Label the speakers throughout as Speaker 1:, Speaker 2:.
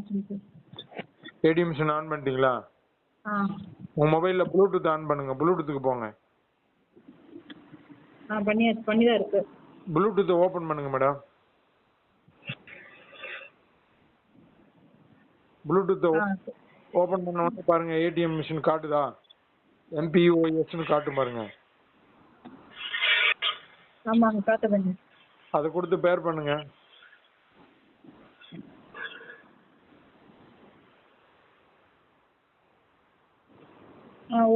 Speaker 1: Sir.
Speaker 2: ATM machine on பண்ணிட்டீங்களா?
Speaker 1: ஆ.
Speaker 2: உங்க மொபைல்ல ப்ளூடூத் ஆன் பண்ணுங்க. ப்ளூடூத்துக்கு போங்க.
Speaker 1: ஆ பண்ணியாச்சு பண்ணி தான் இருக்கு.
Speaker 2: ப்ளூடூத்தை ஓபன் பண்ணுங்க மேடம் ப்ளூடூத்தை
Speaker 1: ஆ
Speaker 2: ஓபன் பண்ண உடனே பாருங்க. ATM machine காட்டுதா? எம்பிஓஎஸ்னு காட்டும் பாருங்க.
Speaker 1: ஆமாங்க காட்டுதுங்க
Speaker 2: அதை கொடுத்து பேர் பண்ணுங்க.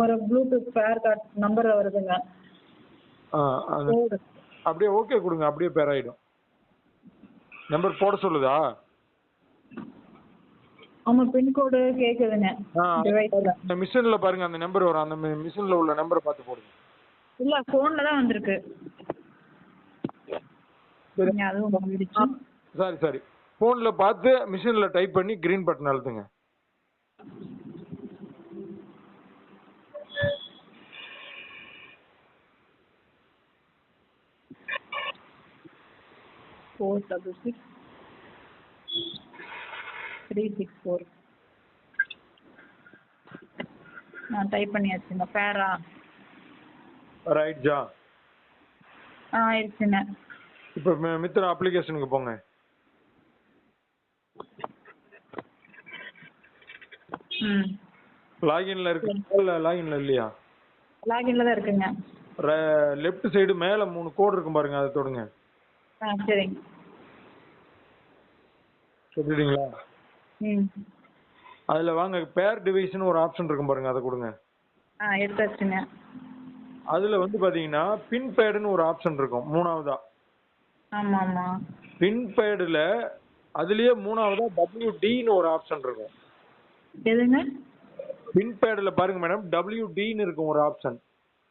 Speaker 1: ஒரு ப்ளூடூத் பேர் கார்ட் நம்பர் வருதுங்க.
Speaker 2: அப்படியே ஓகே கொடுங்க அப்படியே பேர் ஆயிடும். நம்பர் போட சொல்லுதா?
Speaker 1: ஆமா பின்கோடு கேக்குதுங்க.
Speaker 2: அந்த மிஷின்ல பாருங்க அந்த நம்பர் வரும். அந்த மிஷின்ல உள்ள நம்பரை பார்த்து போடுங்க.
Speaker 1: இல்ல போன்ல தான் வந்திருக்கு.
Speaker 2: சாரி. சாரி போன்ல பார்த்து மிஷின்ல டைப் பண்ணி கிரீன் பட்டன் அழுத்துங்க.
Speaker 1: Four double six three six four நான் டைப் பண்ணியாச்சுங்க பேரா?
Speaker 2: ரைட் ஜா.
Speaker 1: ஆ ஆயிடுச்சுங்க.
Speaker 2: இப்போ மி- மித்திர அப்ளிகேஷனுக்கு போங்க.
Speaker 1: ம்.
Speaker 2: லாகின்ல இருக்கு. இல்ல லாகின்ல இல்லையா?
Speaker 1: லாகின்ல தான் இருக்குங்க.
Speaker 2: லெஃப்ட் சைடு மேல மூணு கோடு இருக்கும் பாருங்க அதை தொடுங்க.
Speaker 1: ஆ சரிங்க. ம்.
Speaker 2: அதுல வாங்க பேர் டிவைஸ்னு ஒரு ஆப்ஷன் இருக்கும் பாருங்க அதை கொடுங்க.
Speaker 1: ஆ எடுத்தாச்சுங்க.
Speaker 2: அதுல வந்து பாத்தீங்கன்னா பின் பேடுன்னு ஒரு ஆப்ஷன் இருக்கும் மூணாவதா.
Speaker 1: ஆமாம் ஆமாம்
Speaker 2: பின் பேடுல அதுலயே மூணாவதா டபிள்யூ டின்னு ஒரு ஆப்ஷன் இருக்கும்.
Speaker 1: எதுங்க?
Speaker 2: பின் பேடுல பாருங்க மேடம் டபிள்யூ டின்னு இருக்கும் ஒரு ஆப்ஷன்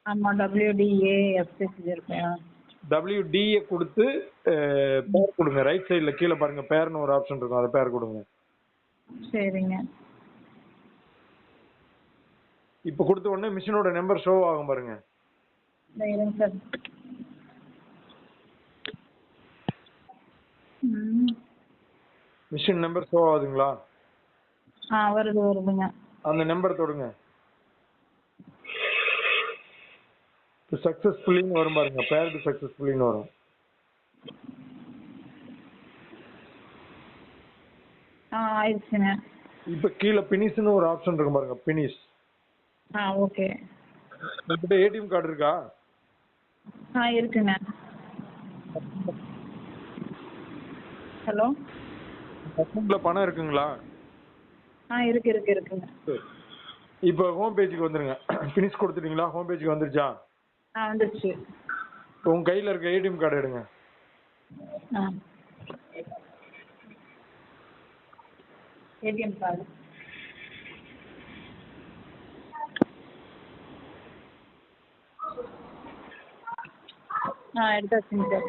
Speaker 1: ஆமாம் டபிள்யூடிஏ எஃப்எஸ்சி இருப்பேன்
Speaker 2: டபிள்யூ டியை கொடுத்து பேர் கொடுங்க. ரைட் சைடுல கீழே பாருங்க. பேர்னு ஒரு ஆப்ஷன் இருக்கும். அதை பேர் கொடுங்க.
Speaker 1: சரிங்க.
Speaker 2: இப்போ கொடுத்த உடனே மிஷினோட நம்பர் ஷோ ஆகும் பாருங்க. மிஷின் நம்பர் ஷோ ஆகுதுங்களா?
Speaker 1: ஆ வருது வருதுங்க.
Speaker 2: அந்த நம்பர் தொடுங்க. சக்சஸ்ஃபுல்லின்னு வரும் பாருங்க. பேர்டு சக்சஸ்ஃபுல்லின்னு வரும். இப்போ கீழே பினிஷ்னு ஒரு ஆப்ஷன் இருக்கும் பாருங்க பினிஷ்.
Speaker 1: ஆ ஓகே.
Speaker 2: உங்ககிட்ட ஏடிஎம் கார்டு இருக்கா?
Speaker 1: ஆ இருக்குங்க. ஹலோ?
Speaker 2: அக்கௌண்ட்ல பணம் இருக்குங்களா?
Speaker 1: ஆ இருக்கு இருக்கு இருக்குங்க.
Speaker 2: இப்போ ஹோம் பேஜுக்கு வந்துருங்க. பினிஷ் கொடுத்துட்டீங்களா? ஹோம் பேஜுக்கு வந்துருச்சா?
Speaker 1: ஆ வந்துருச்சு.
Speaker 2: உங்க கையில இருக்க ஏடிஎம் கார்டு எடுங்க.
Speaker 1: ஏடிஎம் கார்டு ஆ எடுத்தாச்சுங்க சார்.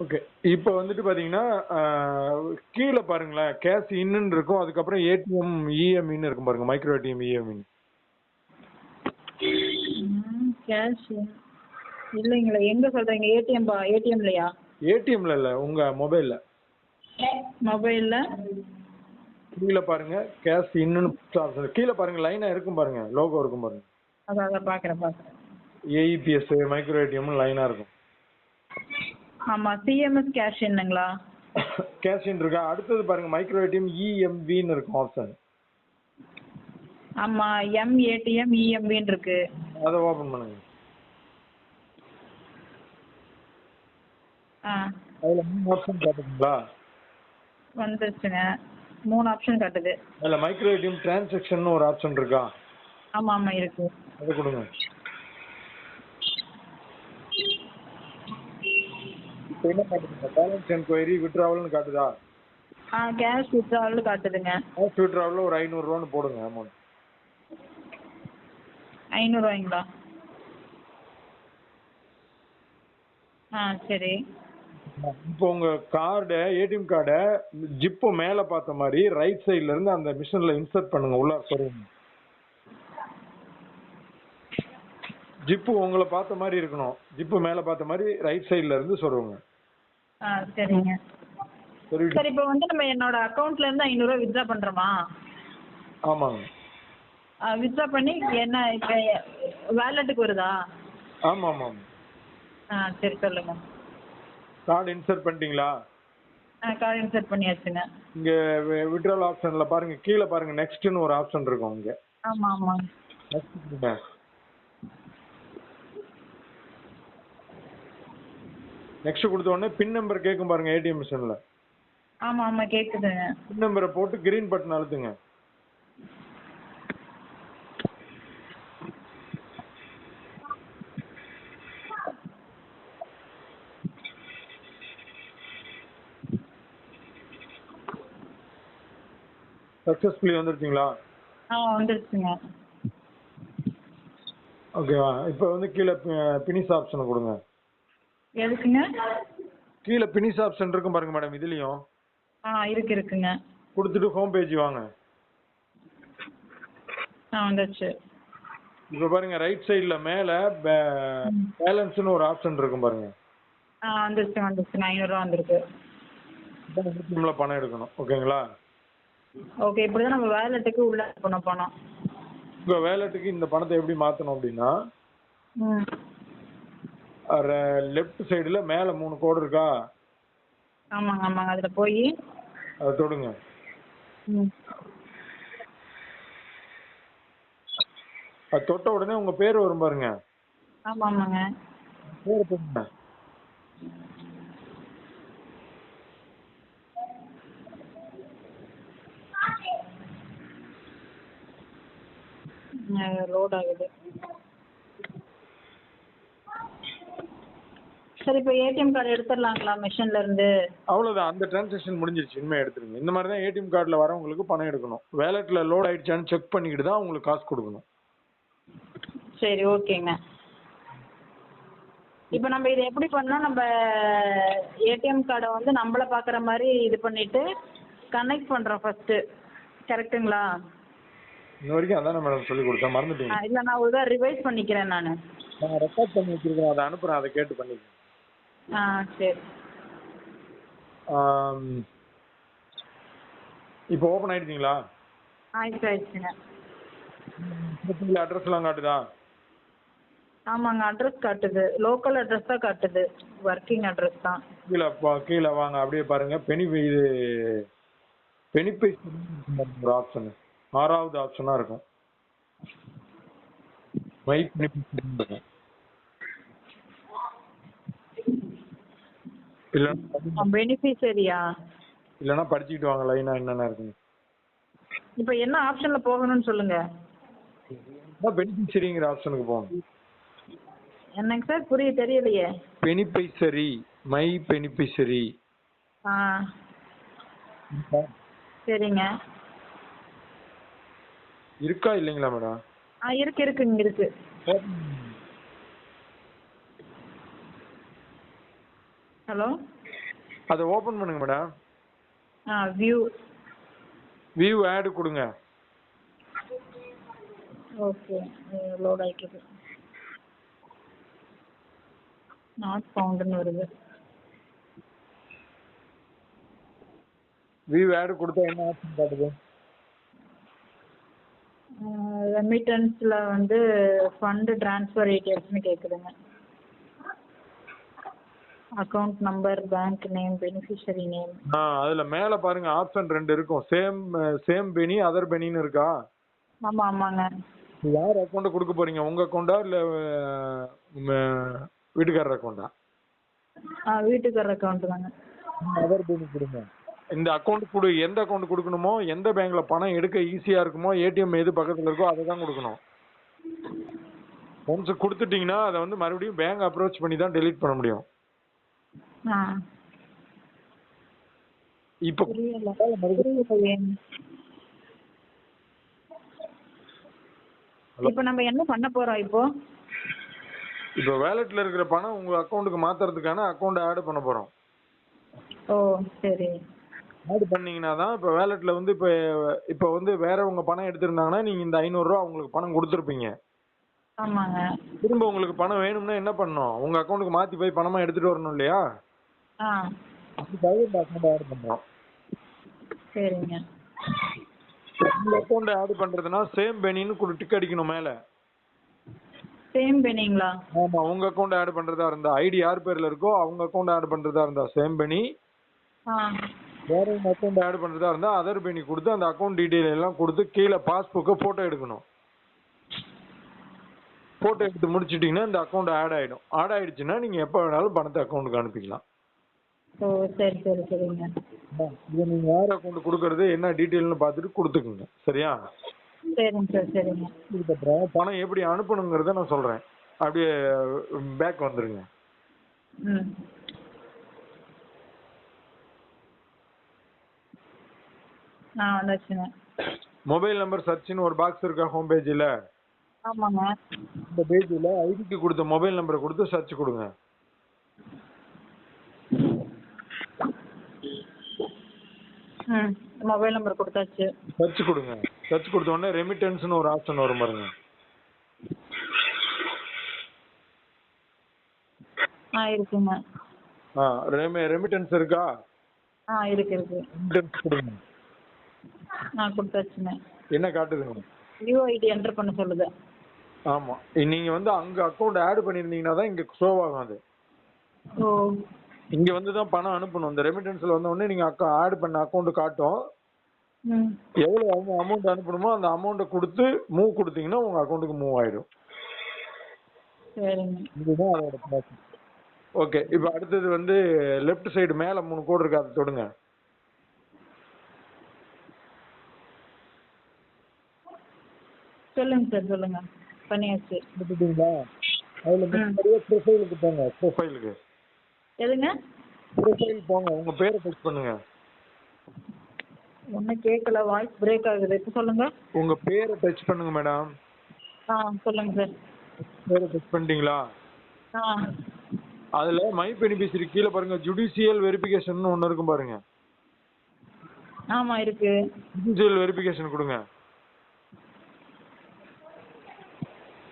Speaker 2: ஓகே. இப்போ வந்துட்டு பாத்தீங்கன்னா கீழே பாருங்களேன். கேஷ் இன்னுன்னு இருக்கும். அதுக்கப்புறம் ஏடிஎம் இஎம்இன்னு இருக்கும் பாருங்க. மைக்ரோ ஏடிஎம் இஎம்இ
Speaker 1: கேஷ் இல்லைங்களா எங்க சொல்றீங்க? ஏடிஎம் பா? ஏடிஎம்லையா
Speaker 2: ஏடிஎம்ல இல்ல உங்க மொபைல்ல
Speaker 1: மொபைல்ல
Speaker 2: கீழே பாருங்க கேஷ் option. கீழே பாருங்க லைனா இருக்கும் பாருங்க லோகோ இருக்கும் பாருங்க.
Speaker 1: அதான் அதான் பாக்குறேன் பாக்குறேன்.
Speaker 2: ஏஇபிஎஸ் மைக்ரோ ஏடிஎம் லைனா இருக்கும்.
Speaker 1: ஆமா சிஎம்எஸ் கேஷ் என்னங்களா?
Speaker 2: கேஷ் இருக்கா? அடுத்தது பாருங்க மைக்ரோ ஏடிஎம் இஎம்வின்னு இருக்கும் ஆப்ஷன்
Speaker 1: ஆமா எம் ஏடிஎம் இஎம்பின்னு இருக்கு.
Speaker 2: அதை ஓபன் பண்ணுங்க.
Speaker 1: ஆ.
Speaker 2: அதுல மூணு ஆப்ஷன் காட்டுங்களா
Speaker 1: வந்துருச்சுங்க மூணு ஆப்ஷன் காட்டுது.
Speaker 2: அதுல மைக்ரோ ஏடிஎம் டிரான்சாக்ஷன் ஒரு ஆப்ஷன் இருக்கா?
Speaker 1: ஆமா ஆமா இருக்கு.
Speaker 2: அதை கொடுங்க. என்ன காட்டுதுங்க? பேலன்ஸ் என்கொயரி விட்ராவல்னு காட்டுதா?
Speaker 1: ஆ கேஷ் வித்ட்ராவல் காட்டுதுங்க.
Speaker 2: கேஷ் விட்ராவல் ஒரு ஐநூறுரூவான்னு போடுங்க அமௌண்ட்
Speaker 1: ஐநூறுவாய்ங்களா? ஆ சரி.
Speaker 2: இப்போ உங்க கார்டை ஏடிஎம் கார்டை ஜிப்பு மேல பார்த்த மாதிரி ரைட் சைடுல இருந்து அந்த மிஷின்ல இன்சர்ட் பண்ணுங்க உள்ள சொருங்க ஜிப்பு உங்களை பார்த்த மாதிரி இருக்கணும். ஜிப்பு மேல பார்த்த மாதிரி ரைட் சைடுல இருந்து சொருங்க
Speaker 1: ஆ சரிங்க. சார் இப்போ வந்து நம்ம என்னோட அக்கௌண்ட்ல இருந்து ஐநூறுரூவா வித்ட்ரா பண்ணுறோமா
Speaker 2: ஆமாங்க.
Speaker 1: வித்ட்ரா பண்ணி என்ன இப்போ வேலெட்டுக்கு வருதா?
Speaker 2: ஆமாம் ஆமாம்.
Speaker 1: ஆ சரி சொல்லுங்க
Speaker 2: கார்டு இன்சர்ட் பண்ணிட்டீங்களா?
Speaker 1: ஆ கார்டு இன்சர்ட் பண்ணியாச்சுங்க.
Speaker 2: இங்கே விட்ரால் ஆப்ஷனில் பாருங்க கீழே பாருங்க நெக்ஸ்ட்னு ஒரு ஆப்ஷன் இருக்கும் இங்கே.
Speaker 1: ஆமாம் ஆமாம்
Speaker 2: நெக்ஸ்ட் கொடுத்த உடனே பின் நம்பர் கேட்கும் பாருங்க ஏடிஎம் மிஷினில்
Speaker 1: ஆமாம் ஆமாம் கேட்குதுங்க
Speaker 2: பின் நம்பரை போட்டு கிரீன் பட்டன் அழுத்துங்க. சக்ஸஸ்ஃபுல்லி வந்துருச்சுங்களா
Speaker 1: ஆ வந்துருச்சுங்க
Speaker 2: ஓகேவா இப்போ வந்து கீழே பினிஸ் ஆப்ஷனை கொடுங்க.
Speaker 1: எதுக்குங்க?
Speaker 2: கீழே பினிஸ் ஆப்ஷன் இருக்கும் பாருங்க மேடம் இதுலேயும்.
Speaker 1: ஆ இருக்கு இருக்குங்க.
Speaker 2: கொடுத்துட்டு ஹோம் பேஜ் வாங்க.
Speaker 1: ஆ வந்துருச்சு
Speaker 2: இப்போ பாருங்க ரைட் சைடில் மேலே பேலன்ஸ்னு ஒரு ஆப்ஷன் இருக்கும் பாருங்க.
Speaker 1: ஆ வந்துருச்சு வந்துருச்சுங்க ஐநூறுரூவா வந்திருக்கு.
Speaker 2: பணம் எடுக்கணும். ஓகேங்களா
Speaker 1: ஓகே இப்படி தான் நம்ம வேலெட்டுக்கு உள்ள அனுப்பணும் பணம்
Speaker 2: உங்கள் வேலெட்டுக்கு இந்த பணத்தை எப்படி மாற்றணும் அப்படின்னா லெஃப்ட் சைடில் மேலே மூணு கோடு இருக்கா?
Speaker 1: ஆமாங்க ஆமாங்க அதில் போய்.
Speaker 2: அதை தொடுங்க. அது தொட்ட உடனே உங்கள் பேர் வரும் பாருங்க.
Speaker 1: ஆமாம் ஆமாங்க
Speaker 2: பேர் போடுங்க
Speaker 1: லோட் ஆகுது. சரி இப்போ ஏடிஎம் கார்டு எடுத்துடலாங்களா மிஷின்ல இருந்து?
Speaker 2: அவ்வளோதான் அந்த டிரான்சாக்ஷன் முடிஞ்சிருச்சு. இனிமேல் எடுத்துருங்க இந்த மாதிரி தான் ஏடிஎம் கார்டில் வரவங்களுக்கு பணம் எடுக்கணும். வேலெட்டில் லோட் ஆயிடுச்சான்னு செக் பண்ணிக்கிட்டு தான் உங்களுக்கு காசு கொடுக்கணும்.
Speaker 1: சரி ஓகேங்க. இப்போ நம்ம இதை எப்படி பண்ணால் நம்ம ஏடிஎம் கார்டை வந்து நம்மள பார்க்குற மாதிரி இது பண்ணிட்டு கனெக்ட் பண்ணுறோம் ஃபஸ்ட்டு கரெக்ட்டுங்களா
Speaker 2: இன்ன வரைக்கும் அதானே மேடம் சொல்லி கொடுத்தேன் மறந்துட்டீங்க.
Speaker 1: இல்லை நான் ஒரு தான் ரிவைஸ் பண்ணிக்கிறேன் நான்.
Speaker 2: நான் ரெக்கார்ட் பண்ணி வச்சிருக்கேன் அதை அனுப்புகிறேன் அதை கேட்டு பண்ணிக்கோங்க
Speaker 1: ஆ சரி.
Speaker 2: இப்போ ஓப்பன் ஆயிடுச்சிங்களா?
Speaker 1: ஆயிடுச்சு ஆயிடுச்சுங்க.
Speaker 2: அட்ரஸ்லாம் காட்டுதா?
Speaker 1: ஆமாங்க அட்ரஸ் காட்டுது. லோக்கல் அட்ரஸ் தான் காட்டுது. ஒர்க்கிங் அட்ரஸ் தான்.
Speaker 2: கீழே பா- கீழே வாங்க அப்படியே பாருங்க. பெனி இது பெனிஃபை ஒரு ஆப்ஷன் ஆறாவது ஆப்ஷனா இருக்கும். மை பெனிஃபிட் இருக்கும் இல்லைன்னா
Speaker 1: பெனிஃபிஷரியா
Speaker 2: இல்லைன்னா படிச்சுக்கிட்டு வாங்க லைனா என்னென்ன இருக்குன்னு.
Speaker 1: இப்போ என்ன ஆப்ஷனில் போகணும்னு சொல்லுங்க.
Speaker 2: பெனிஃபிஷரிங்கிற ஆப்ஷனுக்கு போகணும்.
Speaker 1: என்னங்க சார்? புரிய தெரியலையே.
Speaker 2: பெனிஃபைசரி மை பெனிஃபிஷரி
Speaker 1: ஆ. சரிங்க.
Speaker 2: இருக்கா இல்லைங்களா மேடம்?
Speaker 1: ஆ இருக்கு இருக்குங்க இருக்கு. ஹலோ?
Speaker 2: அதை ஓப்பன் பண்ணுங்க மேடம்.
Speaker 1: ஆ வியூ
Speaker 2: வியூ ஆட் கொடுங்க.
Speaker 1: ஓகே லோட் ஆகிட்டு நாட் ஃபவுண்டுன்னு வருது.
Speaker 2: வியூ ஆட் கொடுத்தா என்ன ஆப்ஷன் காட்டுது?
Speaker 1: ரெமிட்டன்ஸில் வந்து ஃபண்டு ட்ரான்ஸ்ஃபர் டீட்டெயில்ஸ்னு கேட்குதுங்க account number bank name beneficiary name
Speaker 2: ஆ அதுல மேல பாருங்க ஆப்ஷன் ரெண்டு இருக்கும். சேம் சேம் பெனி அதர் பெனின்னு இருக்கா?
Speaker 1: ஆமாம் ஆமாங்க.
Speaker 2: யார் அக்கௌண்ட் கொடுக்க போறீங்க? உங்க அக்கௌண்டா இல்ல வீட்டுக்காரர் அக்கௌண்டா
Speaker 1: ஆ வீட்டுக்கார அக்கௌண்ட் தாங்க.
Speaker 2: அதர் பெனி கொடுங்க. இந்த அக்கௌண்ட் கொடு எந்த அக்கௌண்ட் கொடுக்கணுமோ எந்த பேங்க்ல பணம் எடுக்க ஈஸியா இருக்குமோ ஏடிஎம் எது பக்கத்துல இருக்கோ அதை தான் கொடுக்கணும். ஒன்ஸ் கொடுத்துட்டீங்கன்னா அதை வந்து மறுபடியும் பேங்க் அப்ரோச் பண்ணி தான் டெலீட் பண்ண முடியும். இப்போ
Speaker 1: இப்போ நம்ம என்ன பண்ண போறோம் இப்போ?
Speaker 2: இப்போ வேலெட்ல இருக்கிற பணம் உங்க அக்கௌண்ட்டுக்கு மாத்துறதுக்கான அக்கௌண்ட் ஆட் பண்ண போறோம்.
Speaker 1: ஓ சரி.
Speaker 2: ஆட் பண்ணீங்கன்னா தான் இப்போ வேலெட்ல வந்து இப்போ இப்போ வந்து வேறவங்க பணம் எடுத்திருந்தாங்கன்னா நீங்க இந்த ஐநூறுரூவா அவங்களுக்கு பணம் கொடுத்துருப்பீங்க.
Speaker 1: ஆமாங்க.
Speaker 2: திரும்ப உங்களுக்கு பணம் வேணும்னா என்ன பண்ணணும்? உங்க அக்கௌண்ட்டுக்கு மாத்தி போய் பணமா எடுத்துட்டு வரணும் இல்லையா?
Speaker 1: ஆ.
Speaker 2: அதுக்காக இந்த அக்கௌண்ட் ஆட் பண்றோம்
Speaker 1: சரிங்க.
Speaker 2: இந்த அக்கௌண்ட் ஆட் பண்றதுன்னா சேம் பெனின்னு டிக் அடிக்கணும் மேல.
Speaker 1: சேம் பெனிங்களா
Speaker 2: ஆமா உங்க அக்கௌண்ட் ஆட் பண்றதா இருந்தா ஐடி யார் பேர்ல இருக்கோ அவங்க அக்கௌண்ட் ஆட் பண்றதா இருந்தா சேம் பெனி
Speaker 1: ஆ.
Speaker 2: வேற அக்கௌண்ட் ஆட் பண்றதா இருந்தா அதர் பெனி கொடுத்து அந்த அக்கௌண்ட் டீடைல் எல்லாம் கொடுத்து கீழே பாஸ்புக்கை போட்டோ எடுக்கணும். போட்டோ எடுத்து முடிச்சிட்டீங்கன்னா இந்த அக்கௌண்ட் ஆட் ஆயிடும். ஆட் ஆயிடுச்சுன்னா நீங்க எப்ப வேணாலும் பணத்தை அக்கௌண்ட்டுக்கு அனுப்பிக்கலாம்.
Speaker 1: ஓ சரி சரி சரிங்க.
Speaker 2: இது நீங்க யார் அக்கௌண்ட் கொடுக்கறது என்ன டீடைல்னு பார்த்துட்டு கொடுத்துக்குங்க. சரியா?
Speaker 1: சரிங்க சார் சரிங்க.
Speaker 2: இதுக்கப்புறம் பணம் எப்படி அனுப்பணுங்கிறத நான் சொல்றேன். அப்படியே பேக் வந்துருங்க.
Speaker 1: ம். ஆ வந்துச்சுங்க.
Speaker 2: மொபைல் நம்பர் சர்ச்னு ஒரு பாக்ஸ் இருக்கா ஹோம் பேஜில்
Speaker 1: ஆமாங்க.
Speaker 2: இந்த பேஜில் ஐடிக்கு கொடுத்த மொபைல் நம்பரை கொடுத்து சர்ச் கொடுங்க.
Speaker 1: ம் மொபைல் நம்பர் கொடுத்தாச்சு.
Speaker 2: சர்ச் கொடுங்க. சர்ச் கொடுத்த உடனே ரெமிட்டன்ஸ்னு ஒரு ஆப்ஷன் வரும் பாருங்க.
Speaker 1: ஆ இருக்குங்க.
Speaker 2: ஆ ரெமி ரெமிட்டன்ஸ் இருக்கா?
Speaker 1: ஆ இருக்கு இருக்கு.
Speaker 2: ரெமிட்டன்ஸ் கொடுங்க.
Speaker 1: ஆ கொடுத்தாச்சுங்க
Speaker 2: என்ன காட்டுதுங்க
Speaker 1: யூஐடி என்டர் பண்ண சொல்லுது.
Speaker 2: ஆமா. நீங்க வந்து அங்க அக்கௌண்ட் ஆட் பண்ணிருந்தீங்கன்னா தான் இங்க ஷோ ஆகும் அது.
Speaker 1: ஓ.
Speaker 2: இங்க வந்து தான் பணம் அனுப்பணும். இந்த ரெமிட்டன்ஸ்ல வந்த உடனே நீங்க அக்கௌண்ட் ஆட் பண்ண அக்கௌண்ட் காட்டும். எவ்வளவு அமௌண்ட் அனுப்பணுமோ அந்த அமௌண்ட்டை கொடுத்து மூவ் கொடுத்தீங்கன்னா உங்க அக்கௌண்ட்டுக்கு மூவ் ஆயிடும். இதுதான் அதோட ஓகே இப்போ அடுத்தது வந்து லெஃப்ட் சைடு மேல மூணு கோடு இருக்கு அதை தொடுங்க.
Speaker 1: சொல்லுங்க சார் சொல்லுங்க. பண்ணியாச்சு.
Speaker 2: கொடுத்துட்டீங்களா அதுல. முன்னாடியே ப்ரொஃபைலுக்கு போங்க. ப்ரொஃபைலுக்கு
Speaker 1: எதுங்க?
Speaker 2: ப்ரொஃபைல் போங்க. உங்க பேரை டெக்ஸ்ட் பண்ணுங்க.
Speaker 1: ஒன்றும் கேட்கல வாய்ஸ் பிரேக் ஆகுது. இப்போ சொல்லுங்க.
Speaker 2: உங்க பேரை டச் பண்ணுங்க மேடம்
Speaker 1: ஆ சொல்லுங்க சார்
Speaker 2: பேரை டச் பண்ணிட்டீங்களா?
Speaker 1: ஆ.
Speaker 2: அதுல மை பெனிஃபிஷரி கீழே பாருங்க. ஜுடிஷியல் வெரிஃபிகேஷன் ஒன்னு இருக்கும் பாருங்க.
Speaker 1: ஆமாம் இருக்கு.
Speaker 2: ஜுடிஷியல் வெரிஃபிகேஷன் கொடுங்க.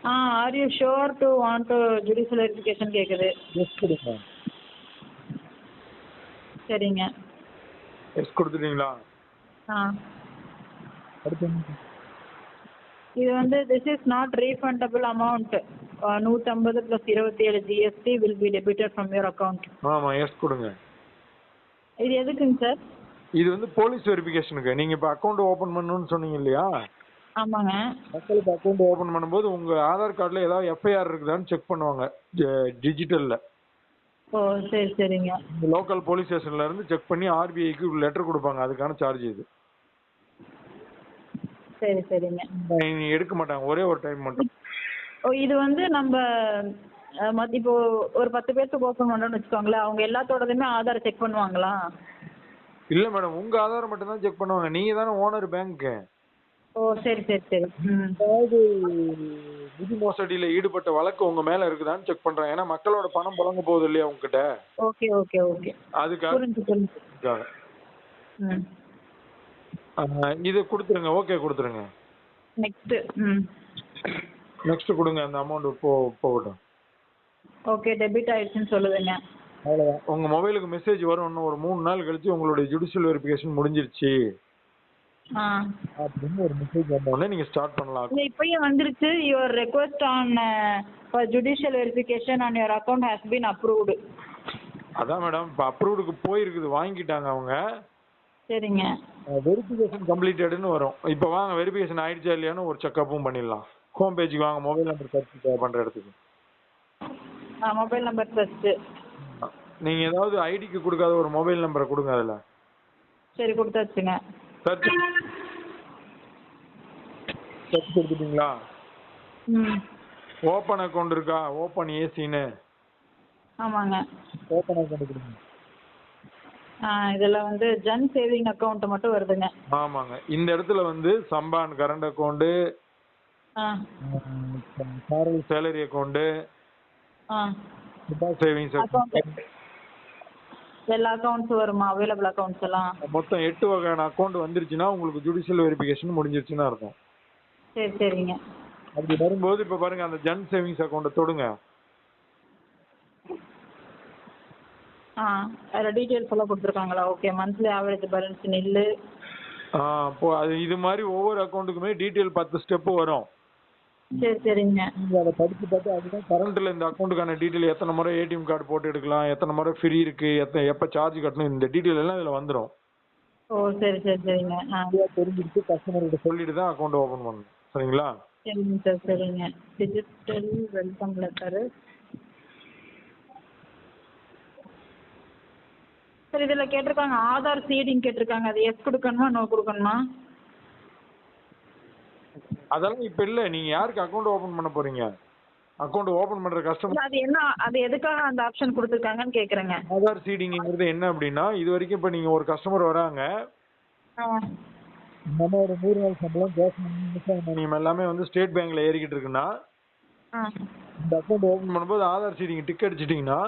Speaker 1: ஆ are you sure to want to judicial verification கேட்குது
Speaker 2: எஸ் கொடுங்க.
Speaker 1: சரிங்க.
Speaker 2: எஸ் கொடுத்துட்டீங்களா?
Speaker 1: ஆ.
Speaker 2: அடுத்து
Speaker 1: இது வந்து this is not refundable amount நூற்றம்பது ப்ளஸ் இருபத்தி ஏழு GST will be debited from your account
Speaker 2: ஆமா எஸ் கொடுங்க.
Speaker 1: இது எதுக்குங்க சார்
Speaker 2: இது வந்து போலீஸ் வெரிஃபிகேஷனுக்கு நீங்க இப்ப அக்கௌண்ட் ஓபன் பண்ணணும்னு சொன்னீங்க இல்லையா?
Speaker 1: ஆமாங்க.
Speaker 2: மக்களுக்கு அக்கௌண்ட் ஓபன் பண்ணும்போது உங்க ஆதார் கார்டுல ஏதாவது எஃப்ஐஆர் இருக்குதான்னு செக் பண்ணுவாங்க டிஜிட்டல்ல
Speaker 1: ஓ சரி சரிங்க.
Speaker 2: லோக்கல் போலீஸ் ஸ்டேஷன்ல இருந்து செக் பண்ணி ஆர்பிஐக்கு லெட்டர் கொடுப்பாங்க அதுக்கான சார்ஜ் இது.
Speaker 1: சரி சரிங்க.
Speaker 2: எடுக்க மாட்டாங்க ஒரே ஒரு டைம் மட்டும்.
Speaker 1: ஓ இது வந்து நம்ம இப்போ ஒரு பத்து பேர்த்துக்கு ஓப்பன் பண்ணுறோம்னு வச்சுக்கோங்களேன் அவங்க எல்லாத்தோடதுமே ஆதார் செக் பண்ணுவாங்களா?
Speaker 2: இல்ல மேடம் உங்க ஆதார் மட்டும் தான் செக் பண்ணுவாங்க நீங்க தானே ஓனர் பேங்க்
Speaker 1: ஓ சரி சரி சரி. ம்.
Speaker 2: அதாவது நிதி மோசடியில ஈடுபட்ட வழக்கு உங்க மேல இருக்குதான்னு செக் பண்றாங்க ஏன்னா மக்களோட பணம் புழங்க போகுது இல்லையா உங்ககிட்ட?
Speaker 1: Okay okay okay.
Speaker 2: அதுக்காக
Speaker 1: புரிஞ்சு புரிஞ்சு. ம்.
Speaker 2: ஆஹ் இது கொடுத்துருங்க. ஓகே கொடுத்துருங்க.
Speaker 1: நெக்ஸ்ட்டு ம்.
Speaker 2: நெக்ஸ்ட் கொடுங்க. அந்த அமௌண்ட் போ போகட்டும்.
Speaker 1: ஓகே டெபிட் ஆயிடுச்சுன்னு சொல்லுதுங்க.
Speaker 2: அவ்வளவுதான். உங்க மொபைலுக்கு மெசேஜ் வரும். இன்னும் ஒரு மூணு நாள் கழிச்சு உங்களுடைய ஜுடிஷியல் வெரிஃபிகேஷன் முடிஞ்சிருச்சு. அப்படின்னு ஒரு மெசேஜ் வந்த உடனே நீங்க ஸ்டார்ட் பண்ணலாம்.
Speaker 1: இது இப்பயும் வந்துருச்சு. Your request on for judicial verification on your account has been approved
Speaker 2: அதான் மேடம் இப்போ அப்ரூவ்டுக்கு போயிருக்குது. வாங்கிட்டாங்க அவங்க.
Speaker 1: சரிங்க.
Speaker 2: வெரிஃபிகேஷன் கம்ப்ளீட்டட்னு வரும். இப்போ வாங்க வெரிஃபிகேஷன் ஆயிடுச்சா இல்லையான்னு ஒரு செக்கப்பும் பண்ணிடலாம். ஹோம் பேஜுக்கு வாங்க மொபைல் நம்பர் சர்ச் பண்ற இடத்துக்கு.
Speaker 1: ஆ மொபைல் நம்பர் ஃபஸ்ட்டு
Speaker 2: நீங்க ஏதாவது ஐடிக்கு கொடுக்காத ஒரு மொபைல் நம்பரை கொடுங்க அதுல.
Speaker 1: சரி கொடுத்தாச்சுங்க.
Speaker 2: சர்ச் சர்ச் கொடுத்துட்டீங்களா? ஓப்பன் அக்கௌண்ட் இருக்கா? ஓப்பன் ஏசின்னு
Speaker 1: ஆமாங்க.
Speaker 2: ஓப்பன் அக்கௌண்ட் கொடுங்க.
Speaker 1: இதில் வந்து ஜன் சேவிங் அக்கௌண்ட் மட்டும் வருதுங்க.
Speaker 2: ஆமாங்க. இந்த இடத்துல வந்து சம்பான் கரண்ட் சாரல் சேலரி சுபா சேவிங்ஸ் அக்கௌண்ட்
Speaker 1: எல்லா அக்கௌண்ட்ஸும் வருமா? அவைலபிள் அக்கௌண்ட்ஸ் எல்லாம்?
Speaker 2: மொத்தம் எட்டு வகையான அக்கௌண்ட் வந்துருச்சுன்னா உங்களுக்கு ஜுடிஷியல் வெரிஃபிகேஷன் முடிஞ்சிருச்சுன்னு அர்த்தம்.
Speaker 1: சரி சரிங்க.
Speaker 2: அப்படி வரும்போது இப்போ பாருங்க அந்த ஜன் சேவிங்ஸ் அக்கௌண்ட்டை தொடுங்க.
Speaker 1: ஆ அதில் டீட்டெயில்ஸ் எல்லாம் கொடுத்துருக்காங்களா? ஓகே மந்த்லி ஆவரேஜ் பேலன்ஸ் நில்லு.
Speaker 2: ஆ இப்போ அது இது மாதிரி ஒவ்வொரு அக்கௌண்ட்டுக்குமே டீட்டெயில் பத்து ஸ்டெப்பு வரும்.
Speaker 1: சரி சரிங்க.
Speaker 2: நீங்கள் அதை படித்து பார்த்து அதுதான் கரண்ட்டில் இந்த அக்கௌண்ட்டுக்கான டீட்டெயில் எத்தனை முறை ஏடிஎம் கார்டு போட்டு எடுக்கலாம் எத்தனை முறை ஃப்ரீ இருக்குது எத்தனை எப்போ சார்ஜ் கட்டணும் இந்த டீட்டெயில் எல்லாம் இதில் வந்துடும்
Speaker 1: ஓ சரி சரி சரிங்க. ஆ.
Speaker 2: கஸ்டமர்கிட்ட சொல்லிட்டு தான் அக்கௌண்ட் ஓப்பன் பண்ணணும். சரிங்களா?
Speaker 1: சரிங்க சார் சரிங்க. டிஜிட்டல் வெல்கம் லெட்டரு சார் இதில் கேட்டிருக்காங்க ஆதார் சீடிங் கேட்டிருக்காங்க அது எஸ் கொடுக்கணுமா நோ கொடுக்கணுமா?
Speaker 2: அதெல்லாம் இப்போ இல்லை. நீங்கள் யாருக்கு அக்கௌண்ட் ஓப்பன் பண்ண போகிறீங்க அக்கௌண்ட் ஓப்பன் பண்ணுற கஸ்டமர்
Speaker 1: அது என்ன அது எதுக்காக அந்த ஆப்ஷன் கொடுத்துருக்காங்கன்னு கேட்குறேங்க
Speaker 2: ஆதார் சீடிங்கிறது என்ன அப்படின்னா இது வரைக்கும் இப்போ நீங்கள் ஒரு கஸ்டமர் வராங்க.
Speaker 1: ஆ.
Speaker 2: நம்மளோட நூறு நாள் சம்பளம் கேஷ் எல்லாமே வந்து ஸ்டேட் பேங்க்ல ஏறிக்கிட்டு இருக்குன்னா இந்த அக்கௌண்ட் ஓப்பன் பண்ணும்போது ஆதார் சீடிங் டிக் அடிச்சிட்டிங்கன்னா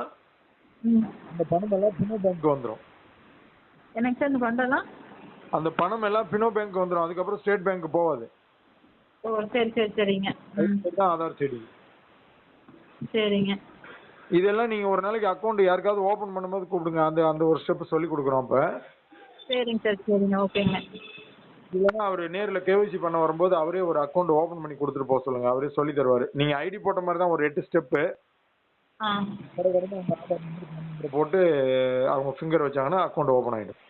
Speaker 2: அந்த பணம் எல்லாம் பினோ பேங்க் வந்துடும்
Speaker 1: எனக்கு
Speaker 2: அந்த பணம் எல்லாம் பினோ பேங்க் வந்துடும் அதுக்கப்புறம் ஸ்டேட் பேங்க் போகாது.
Speaker 1: ஓ சரி சரி சரிங்க. ம்.
Speaker 2: அதுதான் ஆதார் சீடிங்
Speaker 1: சரிங்க.
Speaker 2: இதெல்லாம் நீங்க ஒரு நாளைக்கு அக்கௌண்ட் யாருக்காவது ஓபன் பண்ணும்போது கூப்பிடுங்க. அந்த அந்த ஒரு ஸ்டெப் சொல்லி கொடுக்குறோம் அப்ப.
Speaker 1: சரிங்க சார் சரிங்க ஓகேங்க.
Speaker 2: இல்லைன்னா அவர் நேர்ல கேவிசி பண்ண வரும்போது அவரே ஒரு அக்கௌண்ட் ஓபன் பண்ணி கொடுத்துட்டு போக சொல்லுங்க. அவரே சொல்லி தருவாரு. நீங்க ஐடி போட்ட மாதிரி தான் ஒரு எட்டு ஸ்டெப்பு போட்டு அவங்க ஃபிங்கர் வச்சாங்கன்னா அக்கௌண்ட் ஓபன் ஆயிடும்.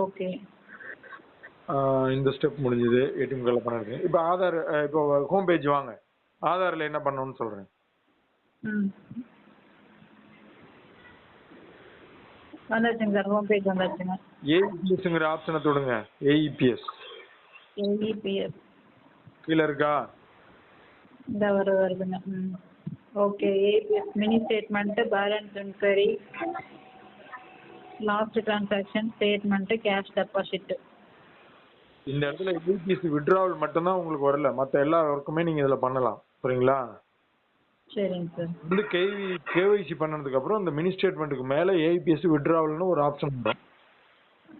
Speaker 1: ஓகே.
Speaker 2: இந்த ஸ்டெப் முடிஞ்சது ஏடிஎம் கார்டில் பண்ணிருக்கு இப்போ ஆதார் இப்போ ஹோம் பேஜ் வாங்க. ஆதாரில் என்ன பண்ணணும்னு சொல்கிறேன்
Speaker 1: ம். வந்துருச்சுங்க சார் ஹோம் பேஜ் வந்துருச்சுங்க
Speaker 2: ஏஇபிஎஸ்ங்கிற ஆப்ஷனை தொடுங்க. ஏஇபிஎஸ்
Speaker 1: எல்இபிஎஸ்
Speaker 2: கீழே இருக்கா?
Speaker 1: இந்த வர வருதுங்க. ம். Okay APS mini statement balance enquiry last transaction statement cash deposit
Speaker 2: இந்த இடத்துல ஏபிஎஸ் விட்ராவல் மட்டும்தான் உங்களுக்கு வரல. மற்ற எல்லா ஒர்க்குமே நீங்கள் இதில் பண்ணலாம். சரிங்களா
Speaker 1: சரிங்க சார்.
Speaker 2: வந்து கேவி கேஒய்சி பண்ணதுக்கு அப்புறம் இந்த மினி ஸ்டேட்மெண்ட்டுக்கு மேலே ஏபிஎஸ் விட்ராவல்னு ஒரு ஆப்ஷன் வரும்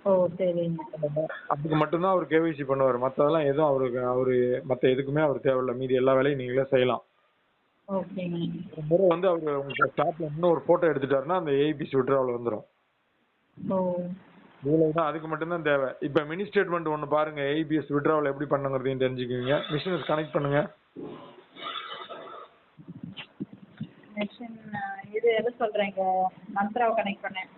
Speaker 1: ஓ சரிங்க
Speaker 2: அதுக்கு மட்டும்தான் அவர் கேஒய்சி பண்ணுவார். மற்றதெல்லாம் எதுவும் அவருக்கு அவரு மற்ற எதுக்குமே அவர் தேவையில்ல. மீதி எல்லா வேலையும் நீங்களே செய்யலாம். முறை வந்து அவர் உங்க ஸ்டாப்ல இன்னும் ஒரு போட்டோ எடுத்துட்டாருன்னா அந்த ஏபிசி விட்ராவல் வந்துடும் இவ்வளவுதான் அதுக்கு மட்டும்தான் தேவை. இப்போ மினி ஸ்டேட்மெண்ட் ஒன்று பாருங்க ஏபிஎஸ் விட்ராவல் எப்படி பண்ணுங்கிறதையும் தெரிஞ்சுக்குவீங்க. மிஷினஸ் கனெக்ட் பண்ணுங்க.
Speaker 1: மிஷின் இது எது சொல்கிறீங்க மந்த்ராவை கனெக்ட் பண்ணேன்.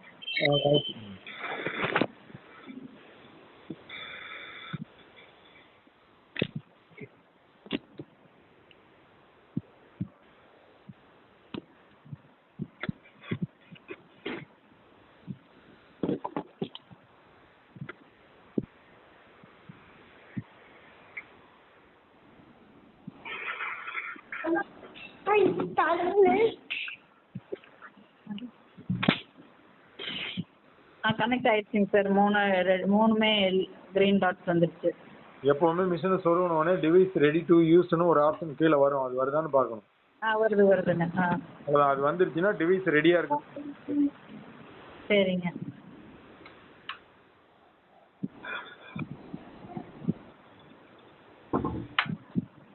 Speaker 1: கனெக்ட் ஆயிடுச்சுங்க சார். மூணு மூணுமே க்ரீன் டாட்ஸ் வந்துடுச்சு.
Speaker 2: எப்பவுமே மிஷினை சொருகணுன்னே டிவைஸ் ரெடி டு யூஸ்னு ஒரு ஆப்ஷன் கீழே வரும். அது வருதான்னு பார்க்கணும்.
Speaker 1: ஆ வருது வருதுங்க. ஆ.
Speaker 2: அது வந்துருச்சுன்னா டிவைஸ் ரெடியா இருக்கு
Speaker 1: சரிங்க.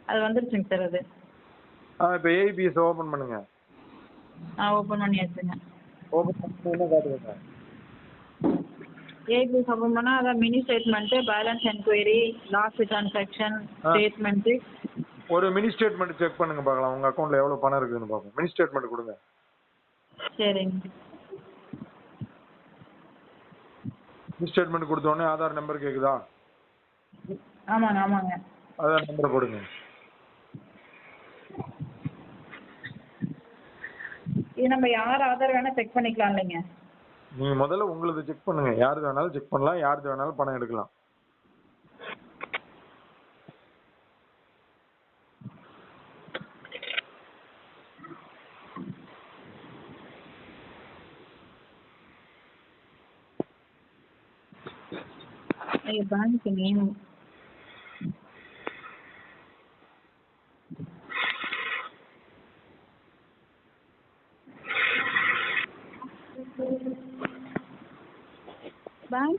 Speaker 1: அது வந்துருச்சுங்க சார் அது.
Speaker 2: ஆ இப்போ ஏபிஎஸ் ஓபன் பண்ணுங்க.
Speaker 1: ஆ ஓப்பன் பண்ணியாச்சுங்க.
Speaker 2: ஓபன் பண்ணி காட்டுங்க
Speaker 1: ஓப்பன் பண்ணால் அதான் mini statement balance enquiry last transaction
Speaker 2: ஆ.
Speaker 1: ஸ்டேட்மெண்ட்டு
Speaker 2: ஒரு மினி ஸ்டேட்மெண்ட் செக் பண்ணுங்க பார்க்கலாம். உங்க அக்கௌண்ட்ல எவ்வளவு பணம் இருக்குதுன்னு பார்ப்போம். மினி ஸ்டேட்மெண்ட் கொடுங்க.
Speaker 1: சரிங்க.
Speaker 2: மினி ஸ்டேட்மெண்ட் கொடுத்த உடனே ஆதார் நம்பர் கேக்குதா?
Speaker 1: ஆமாங்க ஆமாங்க.
Speaker 2: ஆதார் நம்பர் கொடுங்க
Speaker 1: இது நம்ம யார் ஆதார் வேணால் செக் பண்ணிக்கலாம் இல்லைங்க
Speaker 2: நீங்க முதல்ல உங்களுது செக் பண்ணுங்க. யாருது வேணாலும் செக் பண்ணலாம் யாருது வேணாலும் பணம் எடுக்கலாம்.
Speaker 1: Bank name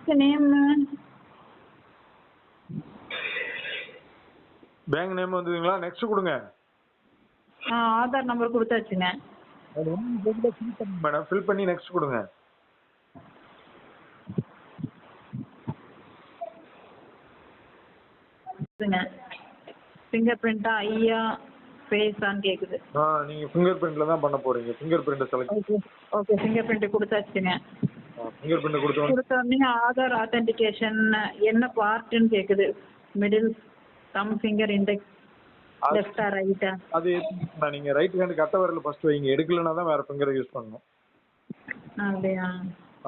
Speaker 1: bank name
Speaker 2: bank name வந்ததுங்களா? Next கொடுங்க.
Speaker 1: ஆ ஆதார் நம்பர் கொடுத்தாச்சுங்க
Speaker 2: மேடம் ஃபில் பண்ணி நெக்ஸ்ட் கொடுங்க.
Speaker 1: ஃபிங்கர் பிரிண்டா ஐயா ஃபேஸான்னு கேட்குது
Speaker 2: ஆ நீங்க ஃபிங்கர் பிரிண்ட்ல தான் பண்ண போறீங்க. Finger print select
Speaker 1: okay okay finger print கொடுத்தாச்சுங்க.
Speaker 2: Finger print கொடுத்தோம்
Speaker 1: கொடுத்தோடனே ஆதார் ஆத்தென்டிகேஷன் என்ன பார்ட்டுன்னு கேட்குது மிடில் தம் ஃபிங்கர் இண்டெக்ஸ் லெஃப்டா ரைட்டா
Speaker 2: அது நீங்க ரைட் ஹேண்ட் கட்ட விரல் ஃபர்ஸ்ட் வைங்க. எடுக்கலனா தான் வேற ஃபிங்கரை யூஸ் பண்ணணும்.
Speaker 1: அப்படியா?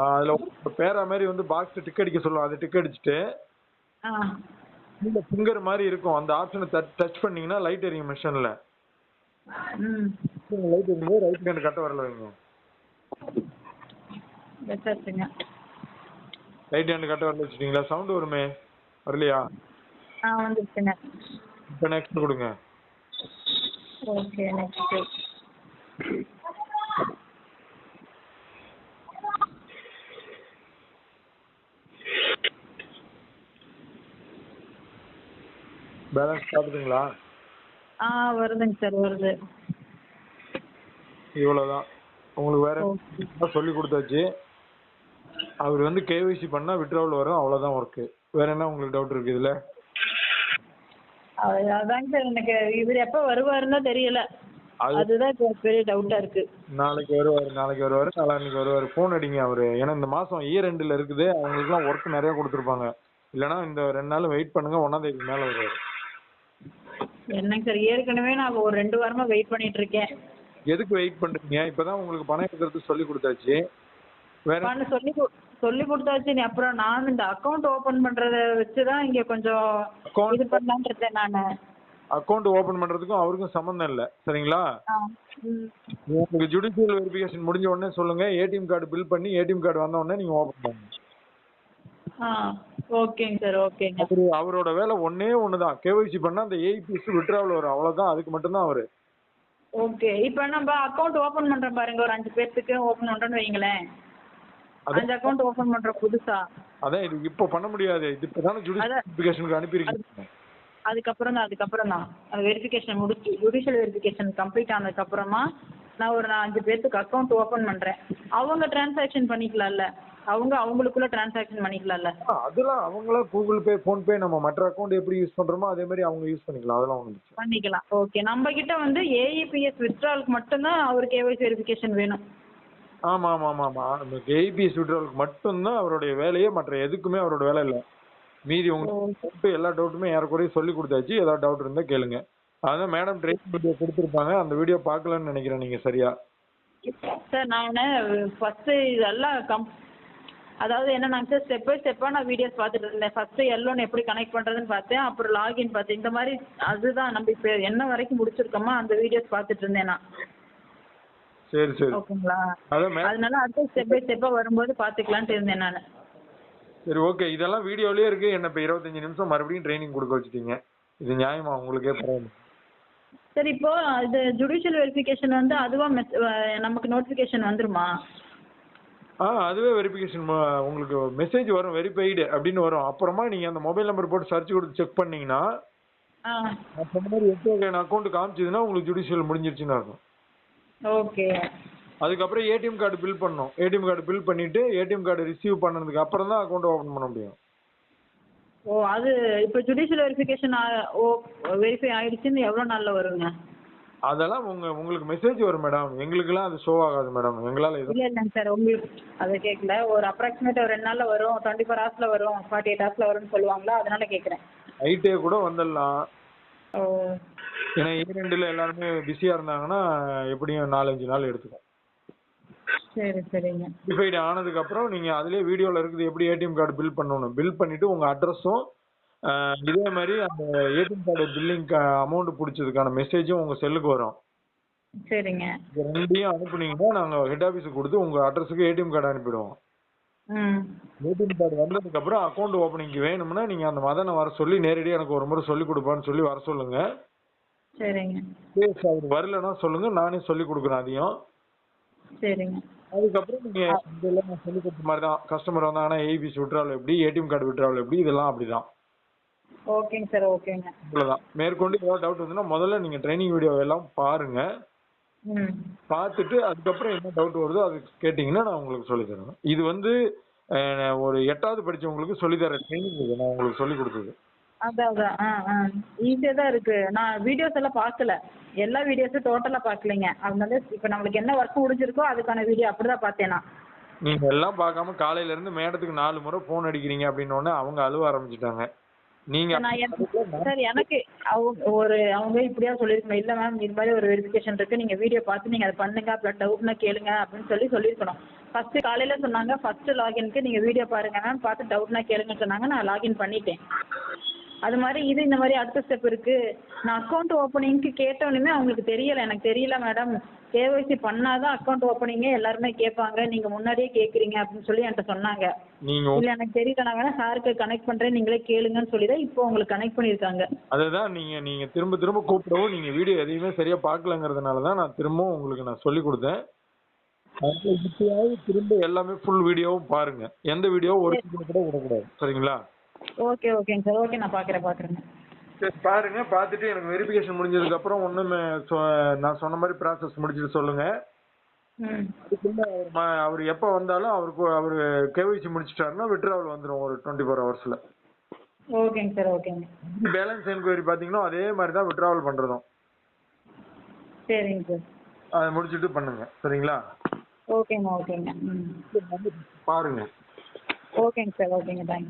Speaker 2: அதுல பேரா மாதிரி வந்து பாக்ஸ் டிக் அடிக்க சொல்லுவோம் அது டிக் அடிச்சுட்டு இந்த ஃபிங்கர் மாதிரி இருக்கும். அந்த ஆப்ஷனை டச் பண்ணீங்கன்னா லைட் எரியும் மிஷின்ல லைட் எரியும்போது ரைட் ஹேண்ட் கட்ட விரல் வைங்க.
Speaker 1: வச்சாச்சுங்க
Speaker 2: ரைட் ஹேண்ட் கட்ட விரல் வச்சுட்டீங்களா? சவுண்ட் வருமே? வரலையா?
Speaker 1: ஆ வந்துருச்சுங்க.
Speaker 2: இப்போ நெக்ஸ்ட் கொடுங்க.
Speaker 1: ஓகே நெக்ஸ்ட்
Speaker 2: பேலன்ஸ் பார்த்துட்டுங்களா
Speaker 1: ஆ வருதுங்க சார் வருது.
Speaker 2: இவ்வளவுதான். உங்களுக்கு வேற சொல்லி கொடுத்தாச்சு? அவர் வந்து கேவைசி பண்ணா விட்ராவல் வரும் அவ்வளவுதான் ஒர்க்கு வேற என்ன உங்களுக்கு டவுட் இருக்கு இதுல?
Speaker 1: அது- அதாங்க சார் எனக்கு இவர் எப்போ வருவாருன்னு தெரியல.
Speaker 2: அது
Speaker 1: அதுதான் பெரிய டவுட்டா இருக்கு.
Speaker 2: நாளைக்கு வருவாரு நாளைக்கு வருவாரு நாளான்னைக்கு வருவாரு. ஃபோன் அடிங்க அவரு. ஏன்னா இந்த மாசம் இயர் ரெண்டுல இருக்குது அவங்களுக்குலாம் ஒர்க் நிறைய கொடுத்துருப்பாங்க. இல்லைன்னா இந்த ரெண்டு நாள் வெயிட் பண்ணுங்க ஒன்னாம் தேதிக்கு மேல வருவாரு.
Speaker 1: என்னங்க சார் ஏற்கனவே நான் ஒரு ரெண்டு வாரமா வெயிட் பண்ணிட்டு இருக்கேன்.
Speaker 2: எதுக்கு வெயிட் பண்றீங்க? இப்பதான் உங்களுக்கு பணம் எடுக்கிறது சொல்லி கொடுத்தாச்சு.
Speaker 1: பண்ண சொல்லி சொல்லி கொடுத்தாச்சு. நீ அப்புறம் நான் இந்த அக்கௌண்ட் ஓபன் பண்றத வச்சு தான் இங்க கொஞ்சம் இது இருக்கேன் நான்.
Speaker 2: அக்கௌண்ட் ஓபன் பண்றதுக்கும் அவருக்கும் சம்மந்தம் இல்ல. சரிங்களா? உங்களுக்கு ஜுடிஷியல் வெரிஃபிகேஷன் முடிஞ்ச உடனே சொல்லுங்க. ஏடிஎம் கார்டு பில் பண்ணி ஏடிஎம் கார்டு வந்த உடனே நீங்க ஓபன் பண்ணுங்க.
Speaker 1: ஆ ஓகேங்க சார் ஓகேங்க.
Speaker 2: அவரு அவரோட வேலை ஒண்ணே ஒண்ணுதான். கேஒய்சி பண்ணா அந்த ஏபிஎஸ் விட்ராவல் வரும். அவ்வளவுதான். அதுக்கு மட்டும்தான் அவரு.
Speaker 1: ஓகே. இப்போ நம்ம அக்கௌண்ட் ஓபன் பண்றோம் பாருங்க. ஒரு அஞ்சு பேர்த்துக்கு ஓபன் பண்றோம்னு வைங்களேன். அஞ்சு அக்கௌண்ட் ஓபன் பண்றோம் புதுசா?
Speaker 2: அதான் இது இப்போ பண்ண முடியாது. இது இப்பதானே ஜுடிஷியல் அனுப்பியிருக்கீங்க
Speaker 1: அதுக்கப்புறம் தான் அதுக்கப்புறம் தான் அது வெரிஃபிகேஷன் முடிச்சு ஜுடிஷியல் வெரிஃபிகேஷன் கம்ப்ளீட் ஆனதுக்கப்புறமா நான் ஒரு நான் அஞ்சு பேர்த்துக்கு அக்கௌண்ட் ஓப்பன் பண்ணுறேன் அவங்க டிரான்சாக்ஷன் பண்ணிக்கலாம்ல. அவங்க அவங்களுக்குள்ள டிரான்சாக்ஷன் பண்ணிக்கலாம்ல.
Speaker 2: அதெல்லாம் அவங்களா கூகுள் பே ஃபோன் பே நம்ம மற்ற அக்கௌண்ட் எப்படி யூஸ் பண்றோமோ அதே மாதிரி அவங்க யூஸ் பண்ணிக்கலாம். அதெல்லாம்
Speaker 1: பண்ணிக்கலாம். ஓகே நம்ம கிட்ட வந்து ஏஇபிஎஸ் வித்ட்ராலுக்கு மட்டும்தான் அவர் கேஒய்சி வெரிஃபிகேஷன் வேணும்.
Speaker 2: ஆமா ஆமா ஆமா ஆமா. அந்த ஏபிஎஸ் விட்ராவலுக்கு மட்டும்தான் அவருடைய வேலையே மற்ற எதுக்குமே அவரோட வேலை இல்லை. மீதி உங்களுக்கு எல்லா டவுட்டுமே ஏறக்குறைய சொல்லி கொடுத்தாச்சு. ஏதாவது டவுட் இருந்தா கேளுங்க. அதான் மேடம் ட்ரைனிங் வீடியோ கொடுத்துருப்பாங்க. அந்த வீடியோ பார்க்கலன்னு நினைக்கிறேன் நீங்க சரியா.
Speaker 1: சார் நான் ஃபஸ்ட்டு இதெல்லாம் கம் அதாவது என்னன்னாங்க சார் ஸ்டெப் பை ஸ்டெப்பாக நான் வீடியோஸ் பார்த்துட்டு இருந்தேன். ஃபஸ்ட்டு எல்லோன்னு எப்படி கனெக்ட் பண்ணுறதுன்னு பார்த்தேன். அப்புறம் லாகின் பார்த்தேன். இந்த மாதிரி அதுதான் நம்ம இப்போ என்ன வரைக்கும் முடிச்சிருக்கோமோ அந்த வீடியோஸ் பார்த்துட்டு இருந்தேன் நான்.
Speaker 2: சரி சரி.
Speaker 1: ஓகேங்களா? அதனால அடுத்த ஸ்டெப் பை ஸ்டெப்பாக வரும்போது பார்த்துக்கலான்ட்டு இருந்தேன் நான்.
Speaker 2: சரி ஓகே. இதெல்லாம் வீடியோலயே இருக்கு. என்ன இப்போ இருபத்தஞ்சு நிமிஷம் மறுபடியும் ட்ரைனிங் கொடுக்க வச்சுட்டீங்க. இது நியாயமா? உங்களுக்கே பரவாயில்ல
Speaker 1: சரி இப்போ இது ஜுடிஷியல் வெரிஃபிகேஷன் வந்து அதுவா நமக்கு நோட்டிஃபிகேஷன் வந்துருமா?
Speaker 2: ஆ அதுவே வெரிஃபிகேஷன் உங்களுக்கு மெசேஜ் வரும் வெரிஃபைடு அப்படின்னு வரும். அப்புறமா நீங்க அந்த மொபைல் நம்பர் போட்டு சர்ச் கொடுத்து செக் பண்ணீங்கன்னா இந்த மாதிரி எட்டு வகையான அக்கௌண்ட் காமிச்சதுன்னா உங்களுக்கு ஜுடிஷியல் முடிஞ்சிருச்சுன்னு அர்த்தம்.
Speaker 1: ஓகே
Speaker 2: அதுக்கப்புறம் ஏடிஎம் கார்டு பில் பண்ணணும். ஏடிஎம் கார்டு பில் பண்ணிட்டு ஏடிஎம் கார்டு ரிசீவ் பண்ணதுக்கு அப்புறம் தான் அக்கௌண்ட் ஓபன் பண்ண முடியும்.
Speaker 1: ஓ அது இப்போ ஜுடிஷியல் வெரிஃபிகேஷன் ஓ வெரிஃபை ஆயிடுச்சுன்னு எவ்வளோ நாளில் வருங்க?
Speaker 2: அதெல்லாம் உங்க உங்களுக்கு மெசேஜ் வரும் மேடம் எங்களுக்கெல்லாம் அது ஷோ ஆகாது மேடம் எங்களால எதுவும்
Speaker 1: இல்லை இல்லைங்க சார் உங்களுக்கு அதை கேட்கல ஒரு அப்ராக்சிமேட் ஒரு ரெண்டு நாளில் வரும். டுவெண்ட்டி ஃபோர் ஹவர்ஸில் வரும். ஃபார்ட்டி எயிட் ஹவர்ஸில் வரும்னு சொல்லுவாங்களா? அதனால கேட்குறேன்
Speaker 2: நைட்டே கூட வந்துடலாம்.
Speaker 1: ஓ.
Speaker 2: ஏன்னா ஈரெண்டில் எல்லாருமே பிஸியா இருந்தாங்கன்னா எப்படியும் நாலஞ்சு நாள் எடுத்துக்கும்.
Speaker 1: சரி சரிங்க.
Speaker 2: வெரிஃபைடு ஆனதுக்கு அப்புறம் நீங்க அதுலயே வீடியோல இருக்குது எப்படி ஏடிஎம் கார்டு பில் பண்ணணும் பில் பண்ணிட்டு உங்க அட்ரஸும் இதே மாதிரி அந்த ஏடிஎம் கார்டு பில்லிங் அமௌண்ட் பிடிச்சதுக்கான மெசேஜும் உங்க செல்லுக்கு வரும்.
Speaker 1: சரிங்க.
Speaker 2: ரெண்டையும் அனுப்புனீங்கன்னா நாங்க ஹெட் ஆபீஸுக்கு கொடுத்து உங்க அட்ரஸுக்கு ஏடிஎம் கார்டு அனுப்பிடுவோம். ஏடிஎம் கார்டு வந்ததுக்கு அப்புறம் அக்கௌண்ட் ஓப்பனிங்க்கு வேணும்னா நீங்க அந்த மதனை வர சொல்லி நேரடியாக எனக்கு ஒரு முறை சொல்லி கொடுப்பான்னு சொல்லி வர சொல்லுங்க.
Speaker 1: சரிங்க.
Speaker 2: அவர் வரலன்னா சொல்லுங்க நானே சொல்லி கொடுக்குறேன் அதையும்.
Speaker 1: சரிங்க.
Speaker 2: அதுக்கப்புறம் நீங்க இதெல்லாம் நான் சொல்லி கொடுத்த மாதிரி தான் கஸ்டமர் வந்தாங்கன்னா ஏபிசி விட்ராவல் எப்படி? ஏடிஎம் கார்டு விட்ராவல் எப்படி? இதெல்லாம் அப்படிதான்.
Speaker 1: ஓகேங்க சார் ஓகேங்க.
Speaker 2: இவ்வளவுதான் மேற்கொண்டு ஏதாவது டவுட் வந்துன்னா முதல்ல நீங்க ட்ரைனிங் வீடியோ எல்லாம் பாருங்க. பார்த்துட்டு அதுக்கப்புறம் என்ன டவுட் வருதோ அது கேட்டிங்கன்னா நான் உங்களுக்கு சொல்லித் தருவேன் இது வந்து ஒரு எட்டாவது படிச்சவங்களுக்கு சொல்லித் தர ட்ரைனிங் இது. நான் உங்களுக்கு சொல்லி கொடுத்தது.
Speaker 1: அதான் அதான். ஆ ஆ. ஈஸியாக தான் இருக்கு. நான் வீடியோஸ் எல்லாம் பார்க்கல. எல்லா வீடியோஸும் டோட்டலாக பார்க்கலைங்க. அதனால இப்போ நம்மளுக்கு என்ன ஒர்க் முடிஞ்சிருக்கோ அதுக்கான வீடியோ அப்படி தான் பார்த்தேன் நான்.
Speaker 2: நீங்க எல்லாம் பார்க்காம காலையில இருந்து மேடத்துக்கு நாலு முறை ஃபோன் அடிக்கிறீங்க அப்படின்னு உடனே அவங்க அழுவ ஆரம்பிச்சிட்டாங்க. நீங்க
Speaker 1: சார், எனக்கு அவங்க ஒரு அவங்க இப்படியா சொல்லியிருக்கணும். இல்லை மேம் இது மாதிரி ஒரு வெரிஃபிகேஷன் இருக்கு. நீங்கள் வீடியோ பார்த்து நீங்கள் அதை பண்ணுங்க. அப்புறம் டவுட்னா கேளுங்க அப்படின்னு சொல்லி சொல்லியிருக்கணும். ஃபர்ஸ்ட் காலையில சொன்னாங்க. ஃபர்ஸ்ட் லாகின்க்கு நீங்கள் வீடியோ பாருங்க மேம் பார்த்து டவுட்னா கேளுங்கன்னு சொன்னாங்க. நான் லாகின் பண்ணிட்டேன். அது மாதிரி இது இந்த மாதிரி அடுத்த ஸ்டெப் இருக்கு. நான் அக்கௌண்ட் ஓப்பனிங்க்கு கேட்டோன்னே அவங்களுக்கு தெரியல. எனக்கு தெரியல மேடம் கேஒய்சி பண்ணாதான் அக்கௌண்ட் ஓப்பனிங்கே எல்லாருமே கேட்பாங்க. நீங்க முன்னாடியே கேட்குறீங்க அப்படின்னு சொல்லி என்கிட்ட சொன்னாங்க. இல்ல எனக்கு தெரியல. நான் வேணா சாருக்கு கனெக்ட் பண்றேன். நீங்களே கேளுங்கன்னு சொல்லி தான் இப்போ உங்களுக்கு கனெக்ட் பண்ணியிருக்காங்க.
Speaker 2: அதுதான் நீங்க நீங்க திரும்ப திரும்ப கூப்பிடவும் நீங்க வீடியோ எதையுமே சரியா பார்க்கலங்கிறதுனால தான் நான் திரும்பவும் உங்களுக்கு நான் சொல்லி கொடுத்தேன். திரும்ப எல்லாமே ஃபுல் வீடியோவும் பாருங்க. எந்த வீடியோவும் ஒரு கூட விடக்கூடாது. சரிங்களா?
Speaker 1: ஓகே ஓகேங்க சார் ஓகே நான் பார்க்குறேன் பார்க்குறேங்க
Speaker 2: சரி பாருங்க. பார்த்துட்டு எனக்கு வெரிஃபிகேஷன் முடிஞ்சதுக்கு அப்புறம் ஒண்ணுமே நான் சொன்ன மாதிரி ப்ராசஸ் முடிச்சுட்டு சொல்லுங்க. அவர் எப்போ வந்தாலும் அவருக்கு அவர் கேவிசி முடிச்சிட்டாருன்னா விட்ராவல் வந்துடும் ஒரு டுவெண்ட்டி ஃபோர் ஹவர்ஸ்ல
Speaker 1: ஓகேங்க சார் ஓகேங்க
Speaker 2: பேலன்ஸ் என்கொயரி பார்த்தீங்கன்னா அதே மாதிரி தான் விட்ராவல் பண்றதும்.
Speaker 1: சரிங்க சார்
Speaker 2: அதை முடிச்சுட்டு பண்ணுங்க. சரிங்களா?
Speaker 1: ஓகேங்க ஓகேங்க
Speaker 2: பாருங்க.
Speaker 1: ஓகேங்க சார் ஓகேங்க தேங்க்ஸ்